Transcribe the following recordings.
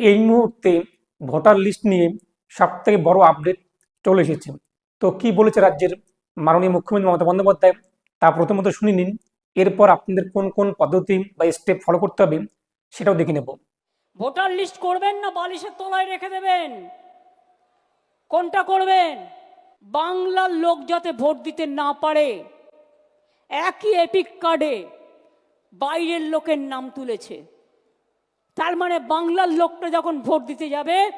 এই মুহূর্তে voter list নিয়ে সব থেকে বড় আপডেট চলে এসেছে। তো কি বলেছে রাজ্যের মাননীয় মুখ্যমন্ত্রী মমতা বন্দ্যোপাধ্যায়? তা প্রথমত শুনে নিন। এরপর আপনাদের কোন কোন পদ্ধতি বা স্টেপ ফলো করতে হবে সেটাও দেখে নেব। ভোটার লিস্ট করবেন না, বালিশের তলায় রেখে দেবেন। কোনটা করবেন? বাংলার লোক যাতে ভোট দিতে না পারে, একই এপিক কার্ডে বাইরের লোকের নাম তুলেছে। তার মানে বাংলার লোকটা যখন ভোট দিতে যাবে,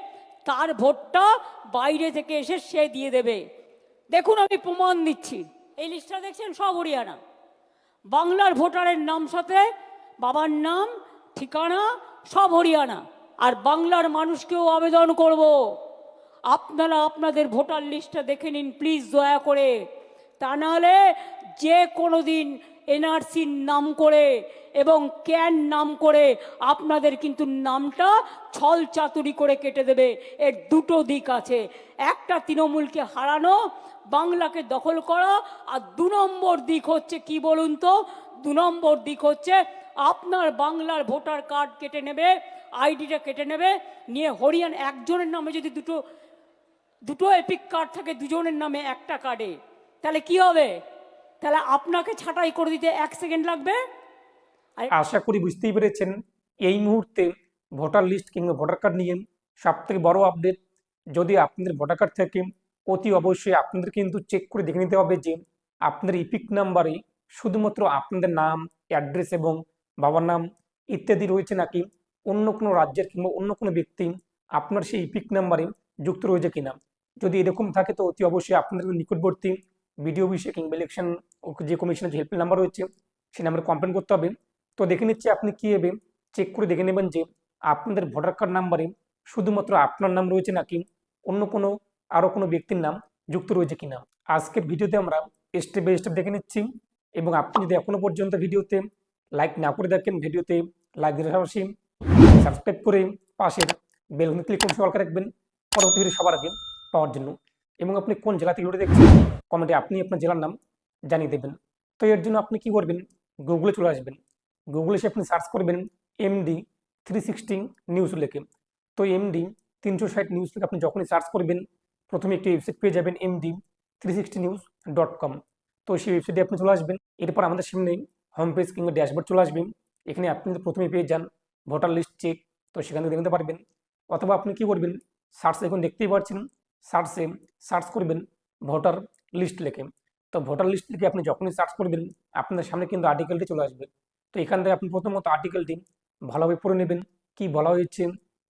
তার ভোটটা বাইরে থেকে এসে সে দিয়ে দেবে। দেখুন আমি প্রমাণ দিচ্ছি। এই লিস্টটা দেখছেন? সব হরিয়ানা। বাংলার ভোটারের নাম সাথে, বাবার নাম, ঠিকানা, সব হরিয়ানা। আর বাংলার মানুষকেও আবেদন করব। আপনারা আপনাদের ভোটার লিস্টটা দেখে নিন, প্লিজ দয়া করে। তা নাহলে যে কোনো দিন এনআরসির নাম করে এবং ক্যান নাম করে আপনাদের কিন্তু নামটা ছল চাতুরি করে কেটে দেবে। এর দুটো দিক আছে। একটা তৃণমূলকে হারানো, বাংলাকে দখল করা, আর দু নম্বর দিক হচ্ছে কি বলুন তো? দু নম্বর দিক হচ্ছে আপনার বাংলার ভোটার কার্ড কেটে নেবে, আইডিটা কেটে নেবে, নিয়ে হরিয়ান একজনের নামে যদি দুটো দুটো এপিক কার্ড থাকে, দুজনের নামে একটা কার্ডে, তাহলে কি হবে? তাহলে আপনাকে ছাঁটাই করে দিতে এক সেকেন্ড লাগবে। আশা করি বুঝতেই পেরেছেন, এই মুহূর্তে ভোটার লিস্ট কিংবা ভোটার কার্ড নিয়ে সব থেকে বড় আপডেট, যদি আপনাদের ভোটার কার্ড থেকে, অতি অবশ্যই আপনাদের কিন্তু চেক করে দেখে নিতে হবে যে আপনাদের ইপিক নাম্বারে শুধুমাত্র আপনাদের নাম, অ্যাড্রেস এবং বাবার নাম ইত্যাদি রয়েছে নাকি অন্য কোনো রাজ্যের কিংবা অন্য কোনো ব্যক্তি আপনার সেই ইপিক নাম্বারে যুক্ত রয়েছে কিনা। যদি এরকম থাকে তো অতি অবশ্যই আপনাদের নিকটবর্তী বিডিও বিষয়ে কিংবা ইলেকশন যে কমিশনের যে হেল্পলাইন নাম্বার রয়েছে, সেই নাম্বারে কমপ্লেন করতে হবে। তো দেখে নিচ্ছি আপনি কী কীভাবে চেক করে দেখে নেবেন যে আপনাদের ভোটার কার্ড নাম্বারে শুধুমাত্র আপনার নাম রয়েছে নাকি অন্য কোনো আরও কোনো ব্যক্তির নাম যুক্ত রয়েছে কিনা। আজকের ভিডিওতে আমরা স্টেপ বাই স্টেপ দেখে নিচ্ছি এবং আপনি যদি এখনও পর্যন্ত ভিডিওতে লাইক না করে দেখেন ভিডিওতে লাইক দিতে পাশাপাশি সাবস্ক্রাইব করে পাশের বেল ক্লিক করে সবাইকে রাখবেন। পরবর্তী ভিডিও সবার আগে পাওয়ার জন্য এবং আপনি কোন জেলা থেকে ভিডিও দেখছেন কমেন্টে আপনি আপনার জেলার নাম জানিয়ে দেবেন। তো এর জন্য আপনি কি করবেন গুগলে চলে আসবেন। গুগলে এসে আপনি সার্চ করবেন এমডি থ্রি সিক্সটি নিউজ লেখে। তো এমডি তিনশো ষাট নিউজ লেখে আপনি যখনই সার্চ করবেন, প্রথমে একটি ওয়েবসাইট পেয়ে যাবেন MD three sixty news dot com তো সেই ওয়েবসাইটে আপনি চলে আসবেন। এরপর আমাদের সামনে হোম পেজ কিংবা ড্যাশবোর্ড চলে আসবেন এখানে আপনি প্রথমে পেয়ে যান ভোটার লিস্ট চেক তো সেখান থেকে দেখতে পারবেন। অথবা আপনি কি করবেন সার্চ এখন দেখতেই পাচ্ছেন সার্চে সার্চ করবেন ভোটার লিস্ট লেখে। তো ভোটার লিস্ট লিখে আপনি যখনই সার্চ করবেন আপনার সামনে কিন্তু আর্টিকেলটি চলে আসবে। তো এখান থেকে আপনি প্রথমত আর্টিকেলটি ভালোভাবে পড়ে নেবেন, কি বলা হয়েছে,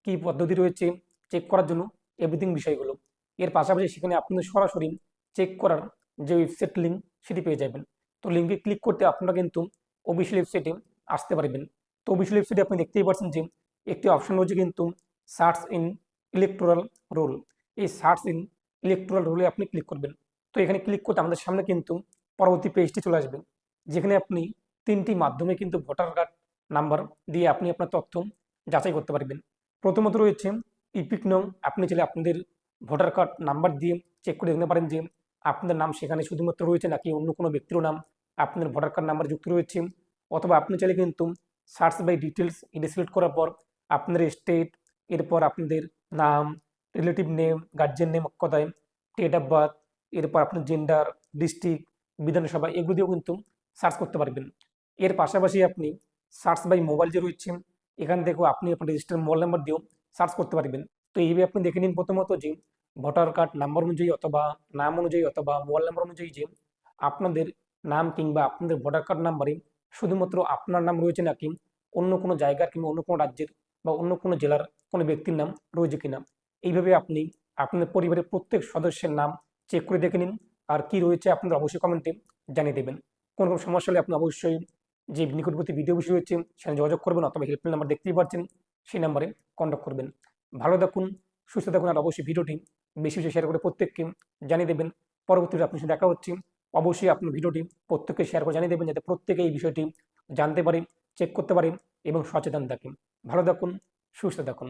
কি পদ্ধতি রয়েছে চেক করার জন্য এভরিথিং বিষয়গুলো। এর পাশাপাশি সেখানে আপনি সরাসরি চেক করার যে ওয়েবসাইট লিঙ্ক সেটি পেয়ে যাবেন। তো লিঙ্কে ক্লিক করতে আপনারা কিন্তু অফিসিয়াল ওয়েবসাইটে আসতে পারবেন। তো অফিসিয়াল ওয়েবসাইটে আপনি দেখতেই পাচ্ছেন যে একটি অপশন রয়েছে কিন্তু সার্চ ইন ইলেকট্রাল রোল এই সার্চ ইন ইলেকট্রাল রোলে আপনি ক্লিক করবেন। তো এখানে ক্লিক করতে আমাদের সামনে কিন্তু পরবর্তী পেজটি চলে আসবে। যেখানে আপনি তিনটি মাধ্যমে কিন্তু ভোটার কার্ড নাম্বার দিয়ে আপনি আপনার তথ্য যাচাই করতে পারবেন। প্রথমত রয়েছে ইপিক নং আপনি চাইলে আপনাদের ভোটার কার্ড নাম্বার দিয়ে চেক করে দেখতে পারেন যে আপনাদের নাম সেখানে শুধুমাত্র রয়েছে নাকি অন্য কোনো ব্যক্তিরও নাম আপনাদের ভোটার কার্ড নাম্বার যুক্ত রয়েছে। অথবা আপনি চাইলে কিন্তু সার্চ বাই ডিটেলস এটি সিলেক্ট করার পর আপনাদের স্টেট এরপর আপনাদের নাম রিলেটিভ নেম গার্জিয়ান নেম কথায় ডেট অফ বার্থ এরপর আপনার জেন্ডার ডিস্ট্রিক্ট বিধানসভা, এগুলো দিয়েও কিন্তু সার্চ করতে পারবেন। এর পাশাপাশি আপনি সার্চ বাই মোবাইল যে রয়েছে, এখান থেকেও আপনি আপনার রেজিস্টার মোবাইল নাম্বার দিয়েও সার্চ করতে পারবেন। তো এইভাবে আপনি দেখে নিন প্রথমত যে ভোটার কার্ড নাম্বার অনুযায়ী অথবা নাম অনুযায়ী অথবা মোবাইল নাম্বার অনুযায়ী যে আপনাদের নাম কিংবা আপনাদের ভোটার কার্ড নাম্বারে শুধুমাত্র আপনার নাম রয়েছে নাকি অন্য কোনো জায়গার কিংবা অন্য কোনো রাজ্যের বা অন্য কোনো জেলার কোনো ব্যক্তির নাম রয়েছে কিনা। এইভাবে আপনি আপনার পরিবারের প্রত্যেক সদস্যের নাম চেক করে দেখে নিন আর কি রয়েছে আপনাদের অবশ্যই কমেন্টে জানিয়ে দেবেন। কোনো কোনো সমস্যা হলে আপনি অবশ্যই যে নিকটবর্তী ভিডিও বিষয় রয়েছে সেখানে যোগাযোগ করবেন অথবা হেল্পলাইন নাম্বার দেখতেই পাচ্ছেন, সেই নাম্বারে কন্ট্যাক্ট করবেন। ভালো থাকুন, সুস্থ থাকুন আর অবশ্যই ভিডিওটি বেশি বেশি শেয়ার করে প্রত্যেককে জানিয়ে দেবেন। পরবর্তীতে আপনার সাথে দেখা হচ্ছে, অবশ্যই আপনার ভিডিওটি প্রত্যেককে শেয়ার করে জানিয়ে দেবেন যাতে প্রত্যেকে এই বিষয়টি জানতে পারে চেক করতে পারে এবং সচেতন থাকেন ভালো থাকুন, সুস্থ থাকুন।